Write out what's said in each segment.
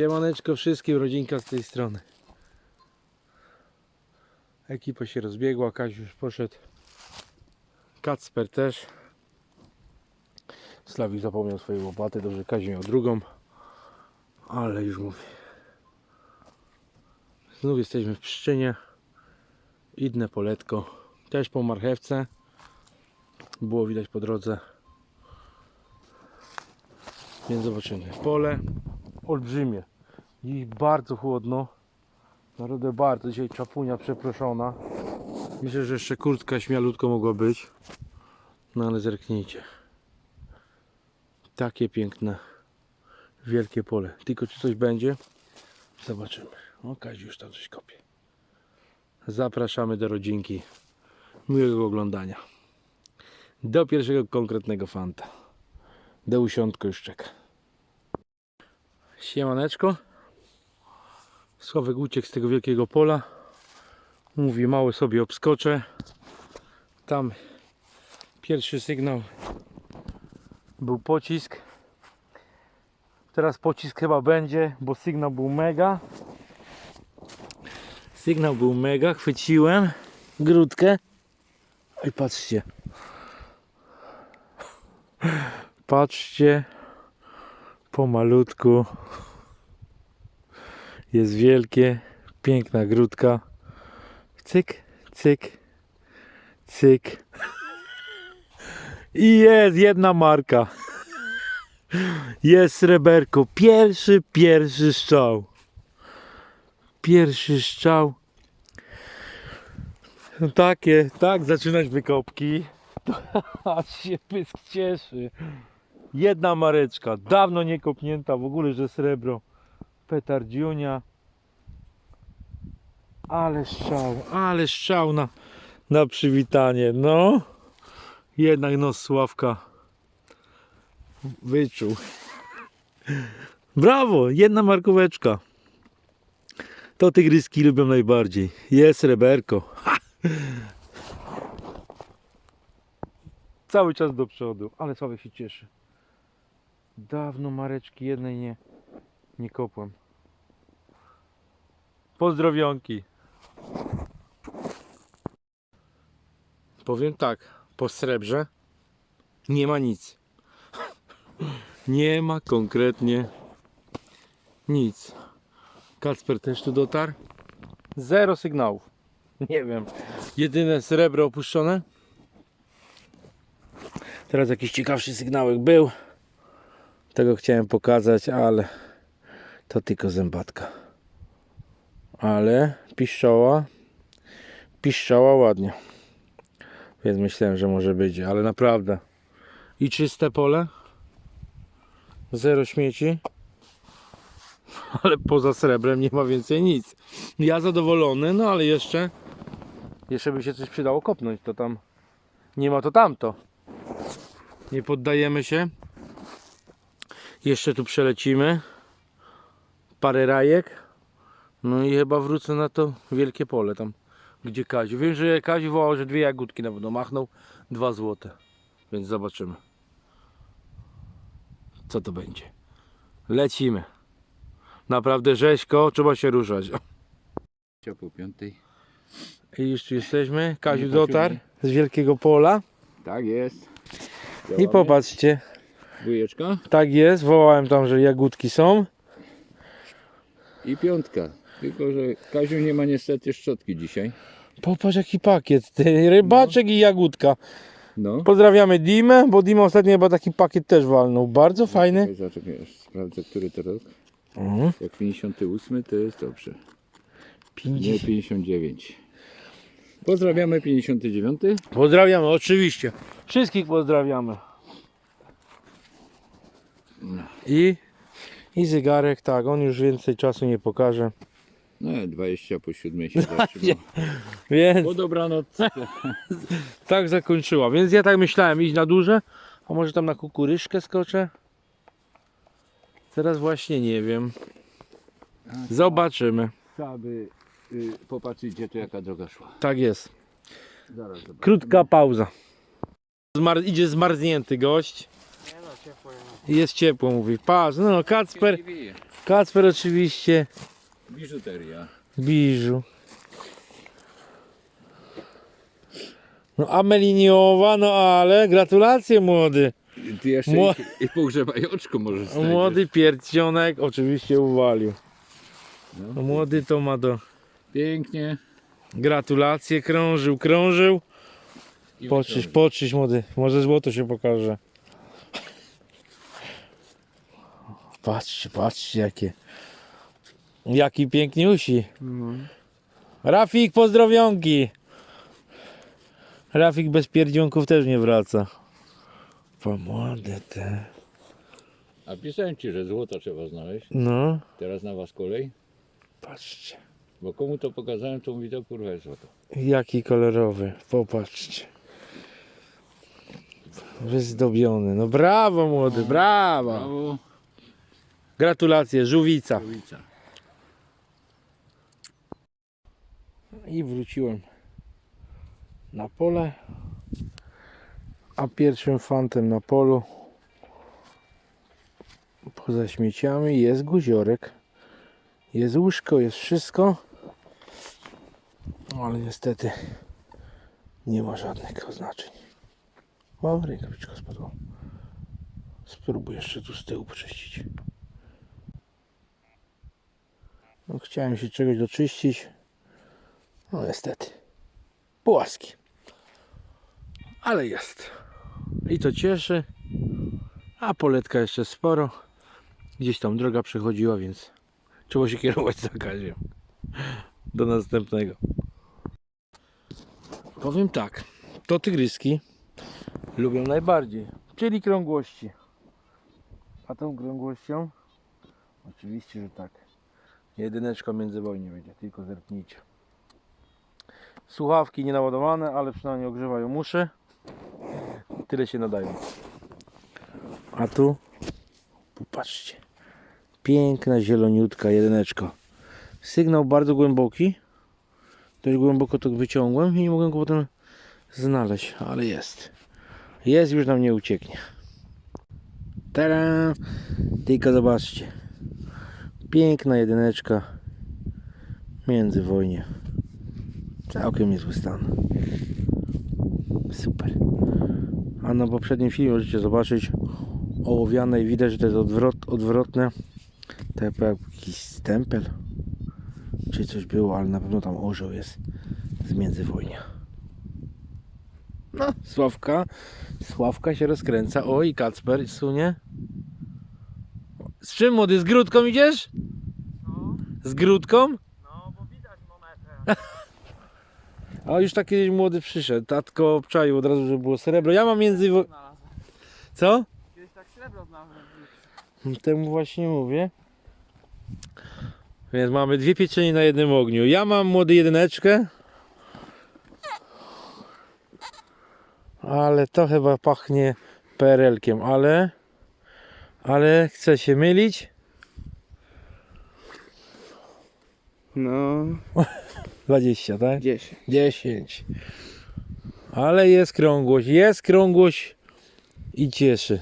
Siemaneczko wszystkim, rodzinka z tej strony. Ekipa się rozbiegła, Kaziu już poszedł. Kacper też. Slawik zapomniał swojej łopaty, dobrze Kaziu miał drugą. Ale już mówię. Znów jesteśmy w Pszczynie. Idne poletko. Też po marchewce. Było widać po drodze. Więc zobaczymy. Pole olbrzymie. Dziś bardzo chłodno. Naprawdę bardzo. Dzisiaj czapunia przeproszona. Myślę, że jeszcze kurtka śmialutko mogła być. No ale zerknijcie. Takie piękne, wielkie pole. Tylko czy coś będzie? Zobaczymy. O, Kaziu już tam coś kopie. Zapraszamy do rodzinki. Miłego oglądania. Do pierwszego konkretnego fanta. Do usiądku już czeka. Siemaneczko. Sławek uciekł z tego wielkiego pola. Mówi mały sobie obskoczę. Tam pierwszy sygnał był pocisk. Teraz pocisk chyba będzie, bo sygnał był mega. Sygnał był mega, chwyciłem grudkę. I patrzcie. Patrzcie. Pomalutku. Jest wielkie, piękna grudka. Cyk, cyk, cyk. I jest jedna marka. Jest sreberko. Pierwszy, pierwszy strzał. Pierwszy strzał. Takie, tak zaczynać wykopki. Aż się pysk cieszy. Jedna mareczka, dawno nie kopnięta, w ogóle, że srebro. Petardziunia. Ale strzał, ale strzał na, na przywitanie. No, jednak nos Sławka wyczuł. Brawo, jedna markóweczka. To tygryski lubią najbardziej. Jest reberko. Cały czas do przodu, ale Sławek się cieszy. Dawno mareczki jednej nie, nie kopłem. Pozdrowionki. Powiem tak, po srebrze nie ma nic. Nie ma konkretnie nic. Kacper też tu dotarł. Zero sygnałów. Nie wiem. Jedyne srebro opuszczone. Teraz jakiś ciekawszy sygnałek był. Tego chciałem pokazać, ale to tylko zębatka. Ale piszczoła, piszczoła ładnie. Więc myślałem, że może być, ale naprawdę. I czyste pole. Zero śmieci. Ale poza srebrem nie ma więcej nic. Ja zadowolony, no ale jeszcze jeszcze by się coś przydało kopnąć, to tam nie ma to tamto. Nie poddajemy się. Jeszcze tu przelecimy. Parę rajek. No i chyba wrócę na to wielkie pole tam, gdzie Kaziu. Wiem, że Kaziu wołał, że dwie jagódki na pewno machnął. Dwa złote. Więc zobaczymy. Co to będzie. Lecimy. Naprawdę rzeźko, trzeba się ruszać. Po piątej. I już tu jesteśmy. Kaziu dotarł z wielkiego pola. Tak jest. I popatrzcie. Dwójeczka Tak jest, wołałem tam, że jagódki są. I piątka. Tylko, że Kaziu nie ma niestety szczotki dzisiaj. Popatrz jaki pakiet, ty, rybaczek i jagódka. No. Pozdrawiamy Dimę, bo Dima ostatnio chyba taki pakiet też walnął. Bardzo fajny. Czekaj, Zaczekaj, aż sprawdzę, który to rok. Mhm. Jak 58 to jest dobrze. Nie 50. 59. Pozdrawiamy 59. Pozdrawiamy, oczywiście. Wszystkich pozdrawiamy. I, I zegarek, tak, on już więcej czasu nie pokaże. No 20 po 7 się zatrzymał. Więc Po dobranoc. tak zakończyła. Więc ja tak myślałem, iść na duże, a może tam na kukuryżkę skoczę? Teraz właśnie nie wiem. Zobaczymy. Aby y, popatrzeć gdzie tu jaka droga szła. Tak jest. Zaraz. Krótka pauza. Zmar idzie zmarznięty gość. Jest ciepło, mówi. Patrz, no Kacper, Kacper oczywiście, Biżuteria. biżu. No Ameliniowa, no ale gratulacje młody. Ty jeszcze Mło- i, i pogrzebajączko możesz znajdziesz. Młody pierścionek oczywiście uwalił. No. No, młody to ma do Pięknie. gratulacje, krążył, krążył. Poczyś, poczyś młody, może złoto się pokaże. Patrzcie, patrzcie jakie. Jaki piękniusi. Rafik, pozdrowionki. Rafik bez pierdzionków też nie wraca. Po młode te. A pisałem ci, że złota trzeba znaleźć. No, Teraz na was kolej. patrzcie. Bo komu to pokazałem, to mówi to kurwa jest złoto. Jaki kolorowy, popatrzcie. Wyzdobiony. No brawo młody, brawo. Brawo. Gratulacje, żółwica. I wróciłem na pole. A pierwszym fantem na polu poza śmieciami jest guziorek. Jest łóżko, jest wszystko. Ale niestety nie ma żadnych oznaczeń. O, rękawiczka spadła. Spróbuję jeszcze tu z tyłu poczyścić. No, chciałem się czegoś doczyścić. No niestety. Płaski. Ale jest. I to cieszy. A poletka jeszcze sporo. Gdzieś tam droga przechodziła, więc trzeba się kierować zakaziem. Do następnego. Powiem tak. To tygryski lubią najbardziej. Czyli krągłości. A tą krągłością? Oczywiście, że tak. Jedyneczka międzywojnie będzie, tylko zerknijcie. Słuchawki nie naładowane, ale przynajmniej ogrzewają uszy. Tyle się nadają. A tu, popatrzcie, piękna zieloniutka jedyneczka. Sygnał bardzo głęboki. Dość głęboko to wyciągłem i nie mogłem go potem znaleźć, ale jest. Jest, już nam nie ucieknie. Tadam! Tylko zobaczcie. Piękna jedyneczka międzywojnie. Całkiem niezły stan. Super. A na poprzednim filmie możecie zobaczyć ołowiane i widać, że to jest odwrot, odwrotne. Tak jakby jakiś stempel. Czy coś było, ale na pewno tam orzeł jest z międzywojnia. No, Sławka. Sławka się rozkręca. O i Kacper sunie. Z czym młody? Z grudką idziesz? Z grudką? No, bo widać monetę. A już tak kiedyś młody przyszedł. Tatko obczaił od razu, że było srebro. Ja mam między... Znalazłem. Co? Kiedyś tak srebro znalazłem. Temu właśnie mówię. Więc mamy dwie pieczenie na jednym ogniu. Ja mam młody jedyneczkę. Ale to chyba pachnie PRL-kiem, ale... Ale chcę się mylić. No, 20, tak? 10. 10. Ale jest krągłość, jest krągłość i cieszy.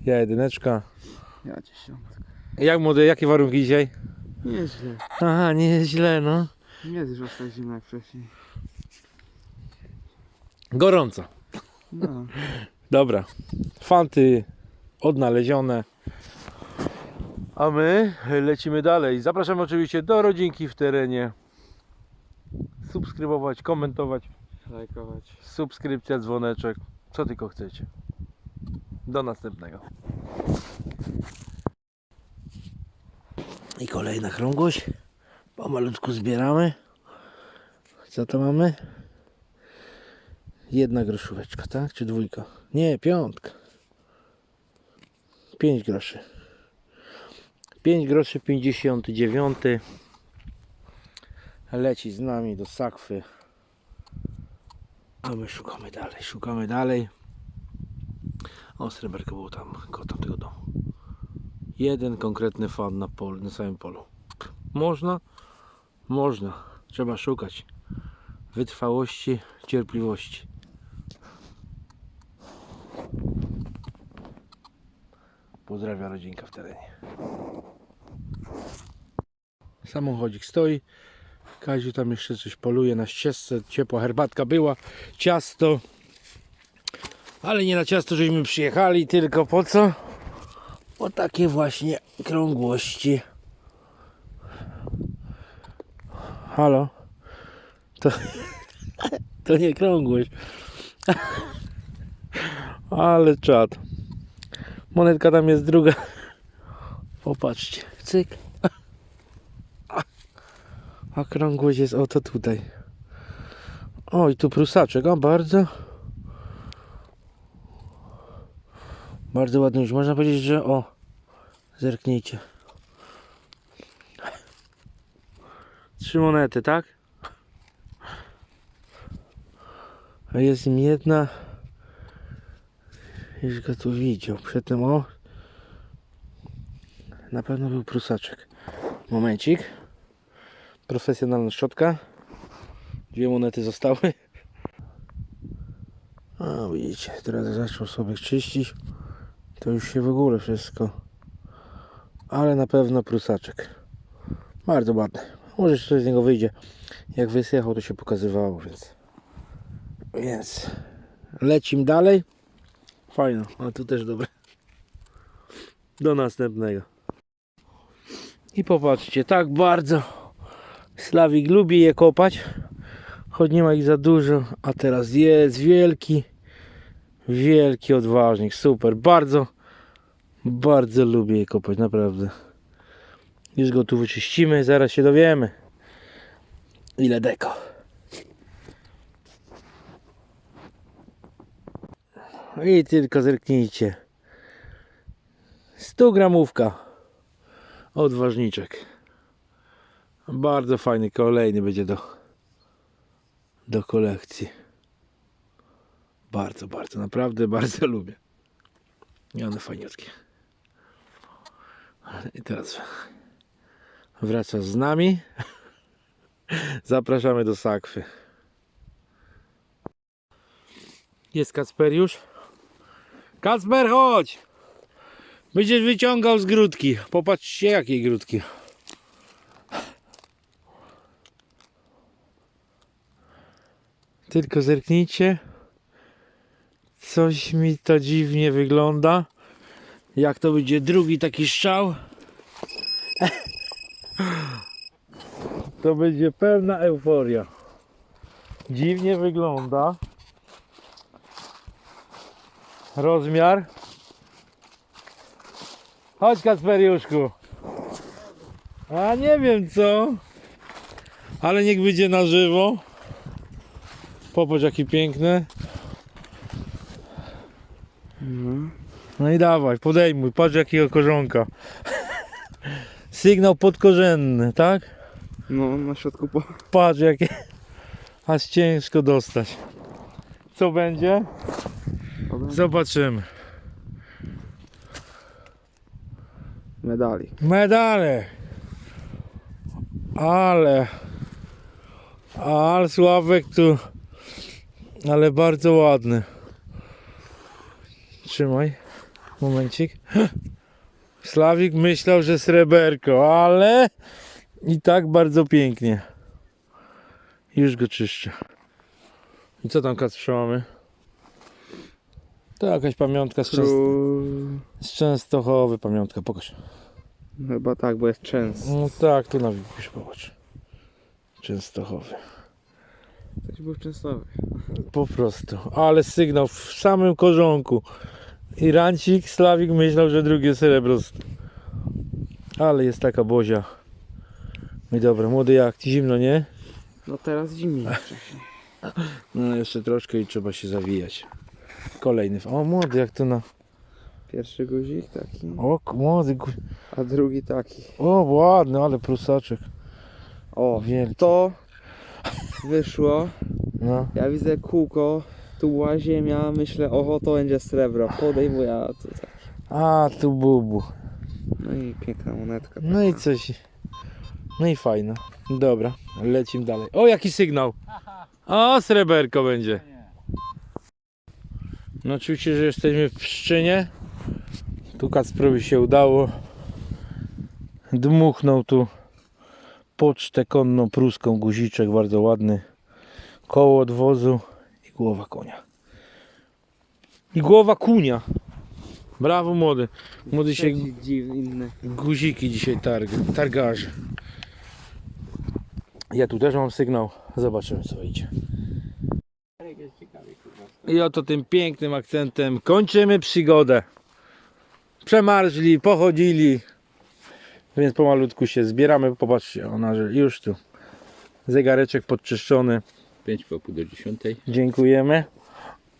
Ja jedyneczka. Ja dziesiątka. Jak młody, jakie warunki dzisiaj? Nieźle. Aha, nie źle, no. Nie jest już tak zimno jak wcześniej. Gorąco. No. Dobra. Fanty odnalezione. A my lecimy dalej. Zapraszam oczywiście do rodzinki w terenie. Subskrybować, komentować. Lajkować. Subskrypcja, dzwoneczek. Co tylko chcecie. Do następnego. I kolejna krągłość. Pomalutku zbieramy. Co to mamy? Jedna groszóweczka, tak? Czy dwójka? Nie, piątka. 5 groszy. 5 groszy 59. Leci z nami do sakwy. A my szukamy dalej, szukamy dalej. O, sreberko było tam, koło tamtego domu. Jeden konkretny fan na, polu, na samym polu. Można? Można. Trzeba szukać. Wytrwałości, cierpliwości. Pozdrawia rodzinka w terenie. Samochodzik stoi. Kaziu tam jeszcze coś poluje na ścieżce. Ciepła herbatka była. Ciasto. Ale nie na ciasto, żeśmy przyjechali, tylko po co? O takie właśnie krągłości. Halo? To, to nie krągłość. Ale czad. Monetka tam jest druga. Popatrzcie. Cyk. A krągłość jest oto tutaj. Oj, tu prusaczek. O, bardzo. Bardzo ładny już. Można powiedzieć, że o. Zerknijcie. Trzy monety, tak? A jest im jedna. Już go tu widział. Przedtem o. Na pewno był prusaczek. Momencik. Profesjonalna szczotka. Dwie monety zostały. A widzicie, teraz zaczął sobie czyścić. To już się w ogóle wszystko. Ale na pewno prusaczek. Bardzo ładny. Może coś z niego wyjdzie. Jak wysychał to się pokazywało, więc. Więc lecim dalej. Fajno, a tu też dobre. Do następnego. I popatrzcie, tak bardzo Slawik lubi je kopać, choć nie ma ich za dużo, a teraz jest wielki, wielki odważnik, super, bardzo, bardzo lubię je kopać, naprawdę. Już go tu wyczyścimy, zaraz się dowiemy, ile deko. I tylko zerknijcie. 100 gramówka. Odważniczek. Bardzo fajny kolejny będzie do, do kolekcji. Bardzo, bardzo, naprawdę bardzo lubię. I one fajniutkie. I teraz wraca z nami. Zapraszamy do sakwy. Jest Kacper już? Kacper, chodź! Będziesz wyciągał z grudki. Popatrzcie, jakiej grudki. Tylko zerknijcie. Coś mi to dziwnie wygląda. Jak to będzie drugi taki strzał? To będzie pełna euforia. Dziwnie wygląda. Rozmiar. Chodź Kasperiuszku. A nie wiem co. Ale niech będzie na żywo. Popatrz jaki piękny. No i dawaj, podejmuj, patrz jakiego korzonka. Sygnał podkorzenny, tak? No, na środku po... Patrz jakie. Aż ciężko dostać. Co będzie? Zobaczymy. medalik. Medale. Ale. Ale Sławek tu. Ale bardzo ładny. Trzymaj. Momencik. Slawik myślał, że sreberko, ale i tak bardzo pięknie. Już go czyszczę. I co tam Kacprze mamy? To jakaś pamiątka z, Częst z Częstochowy. Pamiątka, pokaż. Chyba tak, bo jest częst. No tak, tu na pisz, popatrz. Częstochowy. Coś był częstowy. Po prostu. Ale sygnał w samym korzonku. I rancik, Slawik myślał, że drugie srebro. Ale jest taka bozia. No i dobra, młody jak, zimno, nie? No teraz zimniej. No jeszcze troszkę i trzeba się zawijać. Kolejny. O, młody jak to na... Pierwszy guzik taki, O, k- młody. gu- a drugi taki. O, ładny, ale prusaczek. O, Wielki. to wyszło. No. Ja widzę kółko, tu była ziemia, myślę, oho, to będzie srebro. Podejmuję, a tu tak. A, tu bubu. No i piękna monetka. No i coś. No i fajno. Dobra, lecimy dalej. O, jaki sygnał. O, sreberko będzie. No oczywiście, że jesteśmy w Pszczynie. Tu Kacprowi się udało. Dmuchnął tu pocztę konną pruską, guziczek bardzo ładny. Koło odwozu i głowa konia. I głowa kunia. Brawo młody. Młody się guziki dzisiaj targ, targarzy. Ja tu też mam sygnał. Zobaczymy co idzie. I oto tym pięknym akcentem kończymy przygodę. Przemarzli, pochodzili. Więc pomalutku się zbieramy. Popatrzcie, ona już tu. Zegareczek podczyszczony. 5 po pół do 10. Dziękujemy.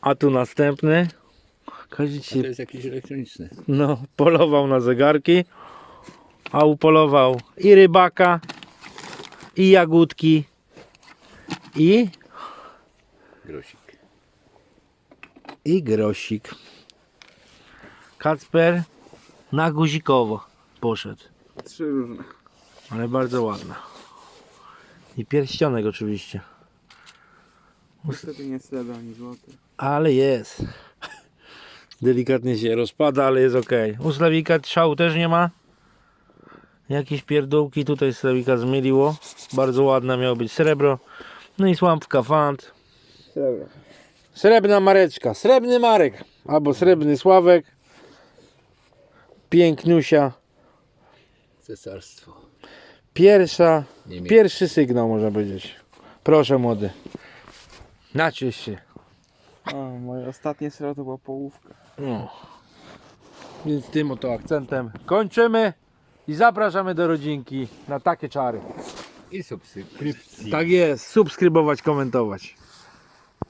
A tu następny. Kazik się to jest jakieś elektroniczne. no, polował na zegarki, a upolował i rybaka, i jagódki, i, Grosik. I grosik. Kacper na guzikowo poszedł, Trzy różne. ale bardzo ładna. I pierścionek oczywiście, Niestety nie srebra, ani złoty. ale jest. Delikatnie się rozpada, ale jest ok. U Slawika szału też nie ma. Jakieś pierdółki tutaj Slawika zmyliło. Bardzo ładna miało być srebro. No i słampka fant. Srebra. Srebrna Mareczka. Srebrny Marek. Albo srebrny Sławek. Piękniusia. Cesarstwo. Pierwsza. Niemiec. Pierwszy sygnał można powiedzieć. Proszę młody. Naciesz się. O, moje ostatnie srebro to była połówka. No. Więc tym oto akcentem kończymy i zapraszamy do rodzinki na takie czary. I subskrypcji. Tak jest, subskrybować, komentować.